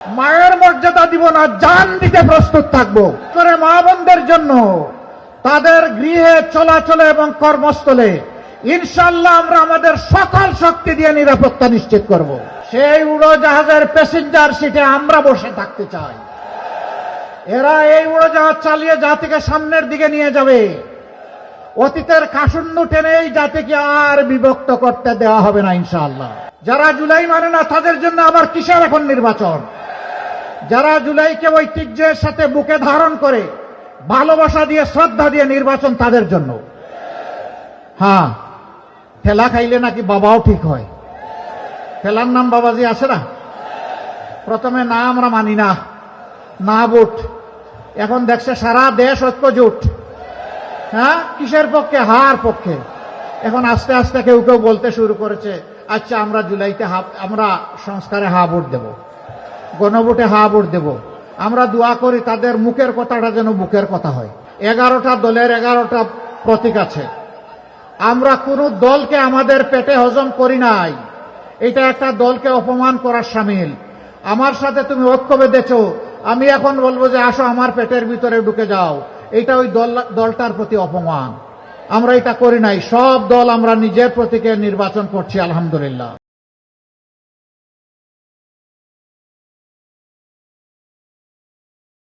মায়ের মর্যাদা দিব না, জান দিতে প্রস্তুত থাকব। করে মা বোনদের জন্য? তাদের গৃহে চলাচলে এবং কর্মস্থলে ইনশাল্লাহ আমরা আমাদের সকল শক্তি দিয়ে নিরাপত্তা নিশ্চিত করব। সেই উড়োজাহাজের প্যাসেঞ্জার সিটে আমরা বসে থাকতে চাই। এরা এই উড়োজাহাজ চালিয়ে জাতিকে সামনের দিকে নিয়ে যাবে। অতীতের কাসুন্ন টেনে এই জাতিকে আর বিভক্ত করতে দেওয়া হবে না ইনশাআল্লাহ। যারা জুলাই মানে না, তাদের জন্য আবার কিসের এখন নির্বাচন? যারা জুলাইকে ঐতিহ্যের সাথে বুকে ধারণ করে, ভালোবাসা দিয়ে, শ্রদ্ধা দিয়ে নির্বাচন তাদের জন্য। হ্যাঁ ঠেলা খাইলে নাকি বাবাও ঠিক হয়। ঠেলার নাম বাবাজি আছে না? প্রথমে না আমরা মানি না। না ভোট। এখন দেখছে সারা দেশ ঐক্যজোট। হ্যাঁ কিসের পক্ষে? হার পক্ষে। এখন আস্তে আস্তে কেউ কেউ বলতে শুরু করেছে আচ্ছা আমরা জুলাইতে আমরা সংস্কারে হা ভোট দেব। গণভোটে হা ভোট দেব। আমরা দোয়া করি তাদের মুখের কথাটা যেন বুকের কথা হয়। এগারোটা দলের এগারোটা প্রতীক আছে। আমরা কোনো দলকে আমাদের পেটে হজম করি নাই। এটা একটা দলকে অপমান করার সামিল। আমার সাথে তুমি ঐক্য বেঁধেছ আমি এখন বলব যে আসো আমার পেটের ভিতরে ঢুকে যাও। এটা ওই দল, দলটার প্রতি অপমান। আমরা এটা করি নাই। সব দল আমরা নিজের প্রতীকে নির্বাচন করছি, আলহামদুলিল্লাহ।